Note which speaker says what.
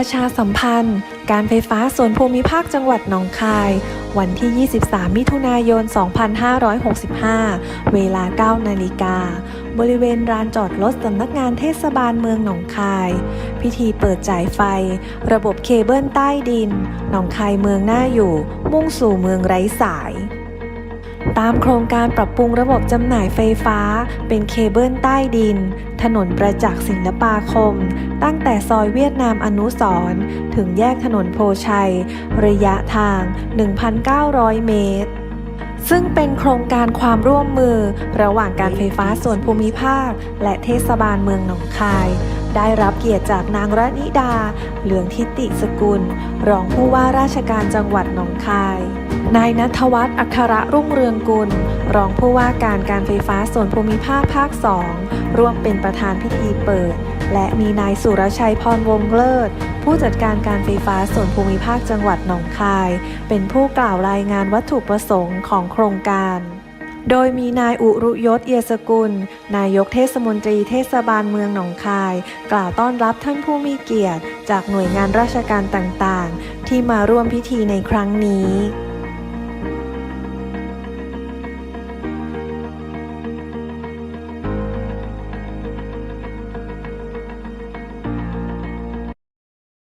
Speaker 1: ประชาสัมพันธ์ การไฟฟ้าส่วนภูมิภาคจังหวัดหนองคาย วันที่ 23 มิถุนายน 2565 เวลา 9 นาฬิกา บริเวณลานจอดรถสำนักงานเทศบาลเมืองหนองคาย พิธีเปิดจ่ายไฟ ระบบเคเบิลใต้ดิน หนองคายเมืองหน่าอยู่ มุ่งสู่เมืองไร้สาย ตามโครงการปรับปรุงระบบจำหน่ายไฟฟ้า เป็นเคเบิลใต้ดิน ถนนประจักษ์ศิลปาคม ตั้งแต่ซอยเวียดนามอนุสรถึงแยกถนนโพชัย ระยะทาง 1,900 เมตร ซึ่งเป็นโครงการความร่วมมือ ระหว่างการไฟฟ้าส่วนภูมิภาค และเทศบาลเมืองหนองคาย ได้รับเกียรติจากนางรันิดา เหลืองทิติสกุล รองผู้ว่าราชการจังหวัดหนองคาย นายนัทวัฒน์อัครรุ่งเรืองกุล รองผู้ว่าการการไฟฟ้าส่วนภูมิภาคภาค 2 ร่วมเป็นประธานพิธีเปิด และมีนายสุรชัยพรวงเลิศ ผู้จัดการการไฟฟ้าส่วนภูมิภาคจังหวัดหนองคาย เป็นผู้กล่าวรายงานวัตถุประสงค์ของโครงการโดยมีนายอุรุยศเอียสกุล นายกเทศมนตรีเทศบาลเมืองหนองคาย กล่าวต้อนรับท่านผู้มีเกียรติ จากหน่วยงานราชการต่างๆ ที่มาร่วมพิธีในครั้งนี้